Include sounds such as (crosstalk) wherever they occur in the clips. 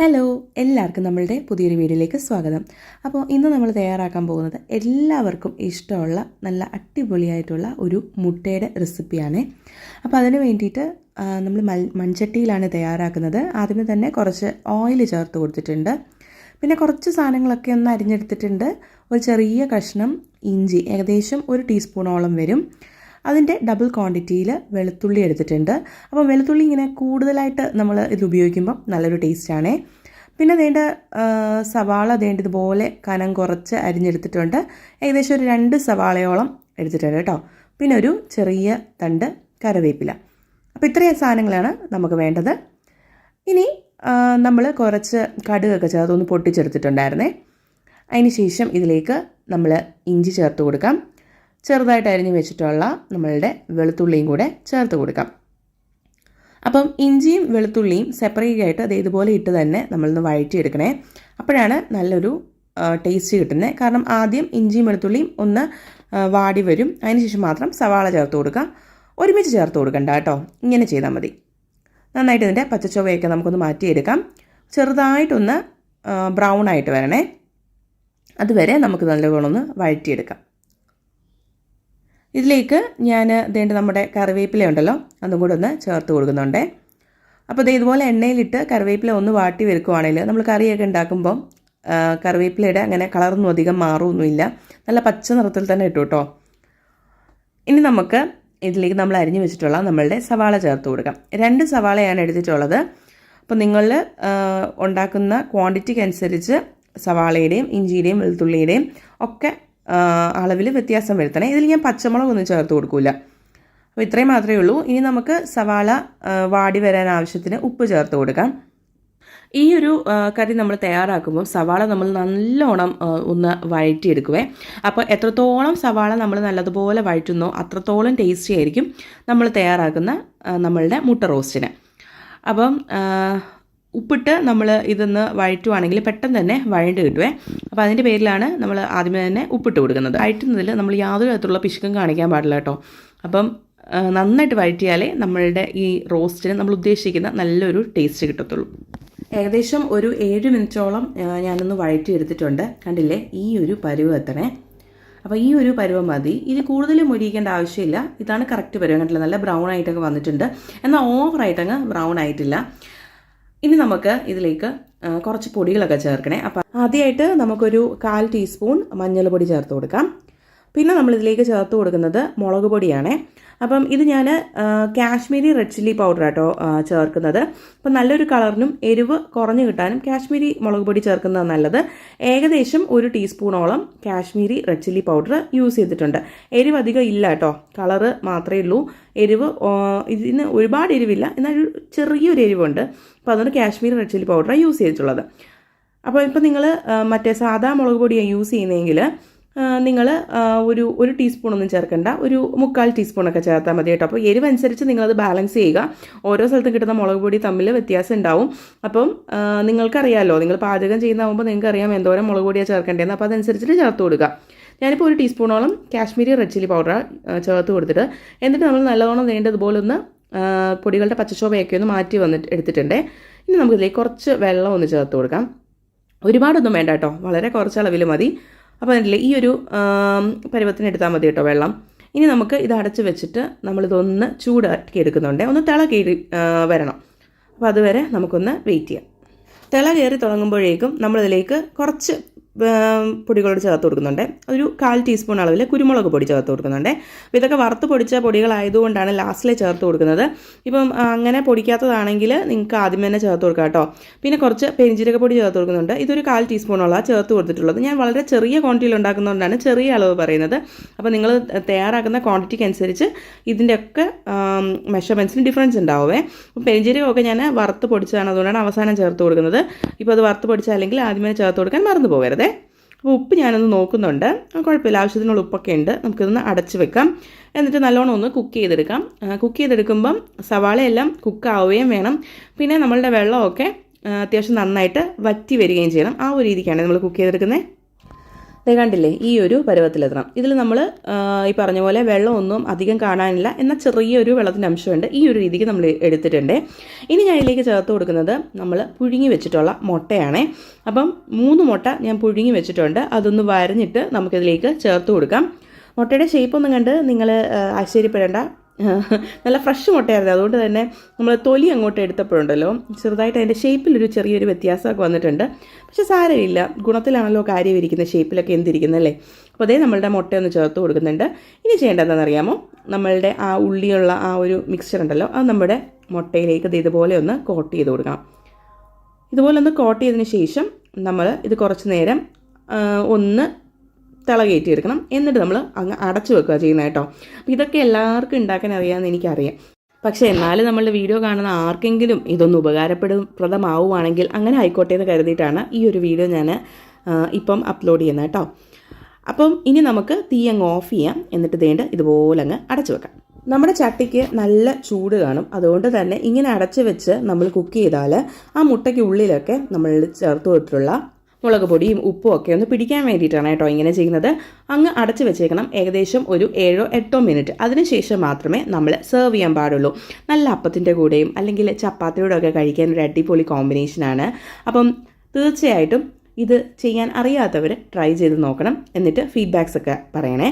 Hello എല്ലാവർക്കും നമ്മളുടെ പുതിയൊരു വീഡിയോയിലേക്ക് സ്വാഗതം. അപ്പോൾ ഇന്ന് നമ്മൾ തയ്യാറാക്കാൻ പോകുന്നത് എല്ലാവർക്കും ഇഷ്ടമുള്ള നല്ല അടിപൊളിയായിട്ടുള്ള ഒരു മുട്ടയുടെ റെസിപ്പിയാണ്. അപ്പോൾ അതിന് വേണ്ടിയിട്ട് നമ്മൾ മൺചട്ടിയിലാണ് തയ്യാറാക്കുന്നത്. ആദ്യമേ തന്നെ കുറച്ച് ഓയിൽ ചേർത്ത് കൊടുത്തിട്ടുണ്ട്. പിന്നെ കുറച്ച് സാധനങ്ങളൊക്കെ ഒന്ന് അരിഞ്ഞെടുത്തിട്ടുണ്ട്. ഒരു ചെറിയ കഷ്ണം ഇഞ്ചി ഏകദേശം ഒരു ടീസ്പൂണോളം വരും. അതിന്റെ ഡബിൾ ക്വാണ്ടിറ്റിയിൽ വെളുത്തുള്ളി എടുത്തിട്ടുണ്ട്. അപ്പോൾ വെളുത്തുള്ളി ഇങ്ങനെ കൂടുതലായിട്ട് നമ്മൾ ഇത് ഉപയോഗിക്കുമ്പം നല്ലൊരു ടേസ്റ്റാണേ പിന്നെ വേണ്ട സവാള വേണ്ട ഇതുപോലെ കനം കുറച്ച് അരിഞ്ഞെടുത്തിട്ടുണ്ട്. ഏകദേശം ഒരു രണ്ട് സവാളയോളം എടുത്തിട്ടുണ്ട് കേട്ടോ. പിന്നെ ഒരു ചെറിയ തണ്ട് കറിവേപ്പില. അപ്പോൾ ഇത്രയും സാധനങ്ങളാണ് നമുക്ക് വേണ്ടത്. ഇനി നമ്മൾ കുറച്ച് കടുകൊക്കെ ചേർത്ത് ഒന്ന് പൊട്ടിച്ചെടുത്തിട്ടുണ്ടായിരുന്നേ. അതിന് ശേഷം ഇതിലേക്ക് നമ്മൾ ഇഞ്ചി ചേർത്ത് കൊടുക്കാം. ചെറുതായിട്ട് അരിഞ്ഞ് വെച്ചിട്ടുള്ള നമ്മളുടെ വെളുത്തുള്ളിയും കൂടെ ചേർത്ത് കൊടുക്കാം. അപ്പം ഇഞ്ചിയും വെളുത്തുള്ളിയും സെപ്പറേറ്റ് ആയിട്ട് അത് ഇതുപോലെ ഇട്ട് തന്നെ നമ്മളൊന്ന് വഴറ്റിയെടുക്കണേ. അപ്പോഴാണ് നല്ലൊരു ടേസ്റ്റ് കിട്ടുന്നത്. കാരണം ആദ്യം ഇഞ്ചിയും വെളുത്തുള്ളിയും ഒന്ന് വാടി വരും. അതിനുശേഷം മാത്രം സവാള ചേർത്ത് കൊടുക്കാം. ഒരുമിച്ച് ചേർത്ത് കൊടുക്കണ്ട കേട്ടോ. ഇങ്ങനെ ചെയ്താൽ മതി. നന്നായിട്ട് ഇതിന്റെ പച്ചച്ചൊവയൊക്കെ നമുക്കൊന്ന് മാറ്റിയെടുക്കാം. ചെറുതായിട്ടൊന്ന് ബ്രൗൺ ആയിട്ട് വരണേ. അതുവരെ നമുക്ക് നല്ലവണ്ണം ഒന്ന് വഴറ്റിയെടുക്കാം. ഇതിലേക്ക് ഞാൻ ഇതേണ്ട നമ്മുടെ കറിവേപ്പില ഉണ്ടല്ലോ അതും കൂടെ ഒന്ന് ചേർത്ത് കൊടുക്കുന്നുണ്ട്. അപ്പോൾ ഇത് ഇതുപോലെ എണ്ണയിലിട്ട് കറിവേപ്പില ഒന്ന് വാട്ടി വെക്കുവാണെങ്കിൽ നമ്മൾ കറിയൊക്കെ ഉണ്ടാക്കുമ്പം കറിവേപ്പിലയുടെ അങ്ങനെ കളറൊന്നും അധികം മാറുമൊന്നുമില്ല നല്ല പച്ച നിറത്തിൽ തന്നെ ഇട്ടു കേട്ടോ. ഇനി നമുക്ക് ഇതിലേക്ക് നമ്മൾ അരിഞ്ഞു വെച്ചിട്ടുള്ള നമ്മളുടെ സവാള ചേർത്ത് കൊടുക്കാം. രണ്ട് സവാളയാണ് എടുത്തിട്ടുള്ളത്. അപ്പോൾ നിങ്ങൾ ഉണ്ടാക്കുന്ന ക്വാണ്ടിറ്റിക്ക് അനുസരിച്ച് സവാളയുടെയും ഇഞ്ചിയുടെയും വെളുത്തുള്ളിയുടെയും ഒക്കെ അളവിൽ വ്യത്യാസം വരുത്തണേ. ഇതിൽ ഞാൻ പച്ചമുളകൊന്നും ചേർത്ത് കൊടുക്കില്ല അപ്പോൾ ഇത്രയും മാത്രമേ ഉള്ളൂ. ഇനി നമുക്ക് സവാള വാടി വരാൻ ആവശ്യത്തിന് ഉപ്പ് ചേർത്ത് കൊടുക്കാം. ഈ ഒരു കറി നമ്മൾ തയ്യാറാക്കുമ്പോൾ സവാള നമ്മൾ നല്ലോണം ഒന്ന് വഴറ്റിയെടുക്കുവേ. അപ്പോൾ എത്രത്തോളം സവാള നമ്മൾ നല്ലതുപോലെ വഴറ്റുന്നോ അത്രത്തോളം ടേസ്റ്റി ആയിരിക്കും നമ്മൾ തയ്യാറാക്കുന്ന നമ്മളുടെ മുട്ട റോസ്റ്റിന്. അപ്പം ഉപ്പിട്ട് നമ്മൾ ഇതൊന്ന് വഴറ്റുവാണെങ്കിൽ പെട്ടെന്ന് തന്നെ വഴണ്ട് കിട്ടുവേ. അപ്പോൾ അതിന്റെ പേരിലാണ് നമ്മൾ ആദ്യമേ തന്നെ ഉപ്പിട്ട് കൊടുക്കുന്നത്. വഴറ്റുന്നതിൽ നമ്മൾ യാതൊരു തരത്തിലുള്ള പിശുക്കും കാണിക്കാൻ പാടില്ല കേട്ടോ. അപ്പം നന്നായിട്ട് വഴറ്റിയാലേ നമ്മളുടെ ഈ റോസ്റ്റിന് നമ്മൾ ഉദ്ദേശിക്കുന്ന നല്ലൊരു ടേസ്റ്റ് കിട്ടത്തുള്ളൂ. ഏകദേശം ഒരു ഏഴ് മിനിറ്റോളം ഞാനൊന്ന് വഴറ്റി എടുത്തിട്ടുണ്ട് കണ്ടില്ലേ? ഈ ഒരു പരുവ് എത്തണേ. അപ്പോൾ ഈ ഒരു പരുവം മതി. ഇത് കൂടുതൽ മുരിയിക്കേണ്ട ആവശ്യമില്ല. ഇതാണ് കറക്റ്റ് പരുവം. കണ്ടില്ല? നല്ല ബ്രൗൺ ആയിട്ടൊക്കെ വന്നിട്ടുണ്ട്. എന്നാൽ ഓവറായിട്ടങ്ങ് ബ്രൗൺ ആയിട്ടില്ല. ഇനി നമുക്ക് ഇതിലേക്ക് കുറച്ച് പൊടികളൊക്കെ ചേർക്കണേ. അപ്പം ആദ്യമായിട്ട് നമുക്കൊരു കാൽ ടീസ്പൂൺ മഞ്ഞൾപ്പൊടി ചേർത്ത് കൊടുക്കാം. പിന്നെ നമ്മളിതിലേക്ക് ചേർത്ത് കൊടുക്കുന്നത് മുളക് പൊടിയാണ്. അപ്പം ഇത് ഞാൻ കാശ്മീരി റെഡ് ചില്ലി പൗഡർ ആട്ടോ ചേർക്കുന്നത്. അപ്പം നല്ലൊരു കളറിനും എരിവ് കുറഞ്ഞു കിട്ടാനും കാശ്മീരി മുളക് പൊടി ചേർക്കുന്നത് നല്ലത്. ഏകദേശം ഒരു ടീസ്പൂണോളം Kashmiri red chilli powder use ചെയ്തിട്ടുണ്ട്. എരിവ് അധികം ഇല്ല കേട്ടോ കളറ് മാത്രമേ ഉള്ളൂ. എരിവ് ഇതിന് ഒരുപാട് എരിവില്ല എന്നാൽ ഒരു ചെറിയൊരു എരിവുണ്ട്. അപ്പോൾ അതുകൊണ്ട് കാശ്മീരി റെഡ് ചില്ലി പൗഡറാണ് യൂസ് ചെയ്തിട്ടുള്ളത്. അപ്പോൾ ഇപ്പോൾ നിങ്ങൾ മറ്റേ സാധാ മുളക് പൊടിയാണ് യൂസ് ചെയ്യുന്നതെങ്കിൽ നിങ്ങൾ ഒരു ഒരു ടീസ്പൂണൊന്നും ചേർക്കണ്ട. ഒരു മുക്കാൽ ടീസ്പൂണൊക്കെ ചേർത്താൽ മതി കേട്ടോ. അപ്പോൾ എരിവനുസരിച്ച് നിങ്ങളത് ബാലൻസ് ചെയ്യുക. ഓരോ സ്ഥലത്തും കിട്ടുന്ന മുളക് പൊടി തമ്മിൽ വ്യത്യാസം ഉണ്ടാവും. അപ്പം നിങ്ങൾക്കറിയാമല്ലോ നിങ്ങൾ പാചകം ചെയ്യുന്നതാകുമ്പോൾ നിങ്ങൾക്ക് അറിയാം എന്തോരം മുളക് പൊടിയാണ് ചേർക്കേണ്ടതെന്ന്. അപ്പോൾ അതനുസരിച്ചിട്ട് ചേർത്ത് കൊടുക്കുക. ഞാനിപ്പോൾ ഒരു ടീസ്പൂണോളം കാശ്മീരി റെഡ് ചില്ലി പൗഡർ ചേർത്ത് കൊടുത്തിട്ട് എന്നിട്ട് നമ്മൾ നല്ലവണ്ണം വേണ്ടതുപോലെ ഒന്ന് പൊടികളുടെ പച്ചച്ചോവയൊക്കെ ഒന്ന് മാറ്റി വന്നിട്ട് എടുത്തിട്ടുണ്ട്. ഇനി നമുക്കിതിലേക്ക് കുറച്ച് വെള്ളം ഒന്ന് ചേർത്ത് കൊടുക്കാം. ഒരുപാടൊന്നും വേണ്ട കേട്ടോ. വളരെ കുറച്ച് അളവിൽ മതി. അപ്പോൾ അതിന്റെ ഈ ഒരു പരുവത്തിന് എടുത്താൽ മതി കേട്ടോ വെള്ളം. ഇനി നമുക്ക് ഇത് അടച്ച് വെച്ചിട്ട് നമ്മളിതൊന്ന് ചൂടാക്കി എടുക്കുന്നുണ്ട്. ഒന്ന് തിള കയറി വരണം. അപ്പോൾ അതുവരെ നമുക്കൊന്ന് വെയിറ്റ് ചെയ്യാം. തിള കയറി തുടങ്ങുമ്പോഴേക്കും നമ്മളിതിലേക്ക് കുറച്ച് പൊടികളോട് ചേർത്ത് കൊടുക്കുന്നുണ്ട്. ഒരു കാൽ ടീസ്പൂൺ അളവിൽ കുരുമുളക് പൊടി ചേർത്ത് കൊടുക്കുന്നുണ്ട്. അപ്പോൾ ഇതൊക്കെ വറുത്ത് പൊടിച്ച പൊടികളായതുകൊണ്ടാണ് ലാസ്റ്റിൽ ചേർത്ത് കൊടുക്കുന്നത്. ഇപ്പം അങ്ങനെ പൊടിക്കാത്തതാണെങ്കിൽ നിങ്ങൾക്ക് ആദ്യം തന്നെ ചേർത്ത് കൊടുക്കാം കേട്ടോ. പിന്നെ കുറച്ച് പെരിഞ്ചീരക പൊടി ചേർത്ത് കൊടുക്കുന്നുണ്ട്. ഇതൊരു കാൽ ടീസ്പൂണുള്ള ചേർത്ത് കൊടുത്തിട്ടുള്ളത്. ഞാൻ വളരെ ചെറിയ ക്വാണ്ടിറ്റിയിൽ ഉണ്ടാക്കുന്നതുകൊണ്ടാണ് ചെറിയ അളവ് പറയുന്നത്. അപ്പോൾ നിങ്ങൾ തയ്യാറാക്കുന്ന ക്വാണ്ടിറ്റിക്ക് അനുസരിച്ച് ഇതിന്റെയൊക്കെ മെഷർമെന്റ്സിന് ഡിഫറൻസ് ഉണ്ടാവുമേ പെരിഞ്ചീരകമൊക്കെ ഞാൻ വറുത്ത് പൊടിച്ചതാണ് അതുകൊണ്ടാണ് അവസാനം ചേർത്ത് കൊടുക്കുന്നത്. ഇപ്പോൾ അത് വറുത്ത് പൊടിച്ചാൽ അല്ലെങ്കിൽ ആദ്യമേ ചേർത്ത് കൊടുക്കാൻ മറന്നു പോകരുത് അപ്പോൾ ഉപ്പ് ഞാനൊന്ന് നോക്കുന്നുണ്ട്. കുഴപ്പമില്ല. ആവശ്യത്തിനുള്ള ഉപ്പൊക്കെ ഉണ്ട്. നമുക്കിതൊന്ന് അടച്ച് വെക്കാം. എന്നിട്ട് നല്ലോണം ഒന്ന് കുക്ക് ചെയ്തെടുക്കാം. കുക്ക് ചെയ്തെടുക്കുമ്പം സവാളയെല്ലാം കുക്കാവുകയും വേണം. പിന്നെ നമ്മളുടെ വെള്ളമൊക്കെ അത്യാവശ്യം നന്നായിട്ട് വറ്റി വരികയും ചെയ്യണം. ആ ഒരു രീതിക്കാണ് നമ്മൾ കുക്ക് ചെയ്തെടുക്കുന്നത്. ദേ കണ്ടില്ലേ ഈ ഒരു പരുവത്തിലെത്തണം. ഇതിൽ നമ്മൾ ഈ പറഞ്ഞ പോലെ വെള്ളമൊന്നും അധികം കാണാനില്ല എന്നാൽ ചെറിയൊരു വെള്ളത്തിന്റെ അംശമുണ്ട്. ഈ ഒരു രീതിക്ക് നമ്മൾ എടുത്തിട്ടുണ്ട്. ഇനി ഞാൻ ഇതിലേക്ക് ചേർത്ത് കൊടുക്കുന്നത് നമ്മൾ പുഴുങ്ങി വെച്ചിട്ടുള്ള മുട്ടയാണ്. അപ്പം മൂന്ന് മുട്ട ഞാൻ പുഴുങ്ങി വെച്ചിട്ടുണ്ട്. അതൊന്ന് വരഞ്ഞിട്ട് നമുക്കിതിലേക്ക് ചേർത്ത് കൊടുക്കാം. മുട്ടയുടെ ഷേപ്പ് ഒന്നും കണ്ട് നിങ്ങൾ ആശ്ചര്യപ്പെടേണ്ട (laughs) നല്ല ഫ്രഷ് മുട്ടയായിരുന്നു. അതുകൊണ്ട് തന്നെ നമ്മൾ തൊലി അങ്ങോട്ട് എടുത്തപ്പോഴുണ്ടല്ലോ ചെറുതായിട്ട് അതിന്റെ ഷേപ്പിലൊരു ചെറിയൊരു വ്യത്യാസമൊക്കെ വന്നിട്ടുണ്ട്. പക്ഷെ സാരമില്ല. ഗുണത്തിലാണല്ലോ കാര്യം ഇരിക്കുന്നത് ഷേപ്പിലൊക്കെ എന്തിരിക്കുന്നത് അല്ലേ? അപ്പോൾ അതേ നമ്മളുടെ മുട്ടയൊന്ന് ചേർത്ത് കൊടുക്കുന്നുണ്ട്. ഇനി ചെയ്യേണ്ടതെന്ന് അറിയാമോ നമ്മളുടെ ആ ഉള്ളിയുള്ള ആ ഒരു മിക്സ്ചർ ഉണ്ടല്ലോ അത് നമ്മുടെ മുട്ടയിലേക്ക് ഇത് ഇതുപോലെ ഒന്ന് കോട്ട് ചെയ്ത് കൊടുക്കാം ഇതുപോലെ ഒന്ന് കോട്ട് ചെയ്തതിന് ശേഷം നമ്മൾ ഇത് കുറച്ച് നേരം ഒന്ന് തിളകയറ്റി എടുക്കണം എന്നിട്ട് നമ്മൾ അങ്ങ് അടച്ചു വെക്കുക ചെയ്യുന്നത് കേട്ടോ. അപ്പോൾ ഇതൊക്കെ എല്ലാവർക്കും ഉണ്ടാക്കാൻ അറിയാമെന്ന് എനിക്കറിയാം. പക്ഷേ എന്നാലും നമ്മളുടെ വീഡിയോ കാണുന്ന ആർക്കെങ്കിലും ഇതൊന്ന് ഉപകാരപ്രദമാവുകയാണെങ്കിൽ അങ്ങനെ ആയിക്കോട്ടെ എന്ന് കരുതിയിട്ടാണ് ഈ ഒരു വീഡിയോ ഞാൻ ഇപ്പം അപ്ലോഡ് ചെയ്യുന്നത് കേട്ടോ. അപ്പം ഇനി നമുക്ക് തീ അങ്ങ് ഓഫ് ചെയ്യാം. എന്നിട്ട് വേണ്ട ഇതുപോലെ അങ്ങ് അടച്ചു വെക്കാം. നമ്മുടെ ചട്ടിക്ക് നല്ല ചൂട് കാണും. അതുകൊണ്ട് തന്നെ ഇങ്ങനെ അടച്ചു വെച്ച് നമ്മൾ കുക്ക് ചെയ്താൽ ആ മുട്ടയ്ക്ക് ഉള്ളിലൊക്കെ നമ്മൾ ചേർത്ത് കൊടുത്തിട്ടുള്ള മുളക് പൊടിയും ഉപ്പും ഒക്കെ ഒന്ന് പിടിക്കാൻ വേണ്ടിയിട്ടാണ് കേട്ടോ ഇങ്ങനെ ചെയ്യുന്നത്. അങ്ങ് അടച്ചു വെച്ചേക്കണം. ഏകദേശം ഒരു ഏഴോ എട്ടോ മിനിറ്റ്. അതിനുശേഷം മാത്രമേ നമ്മൾ സെർവ് ചെയ്യാൻ പാടുള്ളൂ. നല്ല അപ്പത്തിന്റെ കൂടെയും അല്ലെങ്കിൽ ചപ്പാത്തിയോടെ ഒക്കെ കഴിക്കാൻ ഒരു അടിപൊളി കോമ്പിനേഷനാണ് അപ്പം തീർച്ചയായിട്ടും ഇത് ചെയ്യാൻ അറിയാത്തവർ ട്രൈ ചെയ്ത് നോക്കണം. എന്നിട്ട് ഫീഡ്ബാക്സ് ഒക്കെ പറയണേ.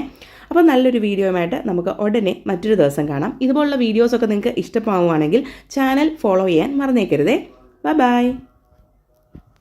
അപ്പോൾ നല്ലൊരു വീഡിയോയുമായിട്ട് നമുക്ക് ഉടനെ മറ്റൊരു ദിവസം കാണാം. ഇതുപോലുള്ള വീഡിയോസൊക്കെ നിങ്ങൾക്ക് ഇഷ്ടമാവുകയാണെങ്കിൽ ചാനൽ ഫോളോ ചെയ്യാൻ മറന്നേക്കരുതേ. Bye bye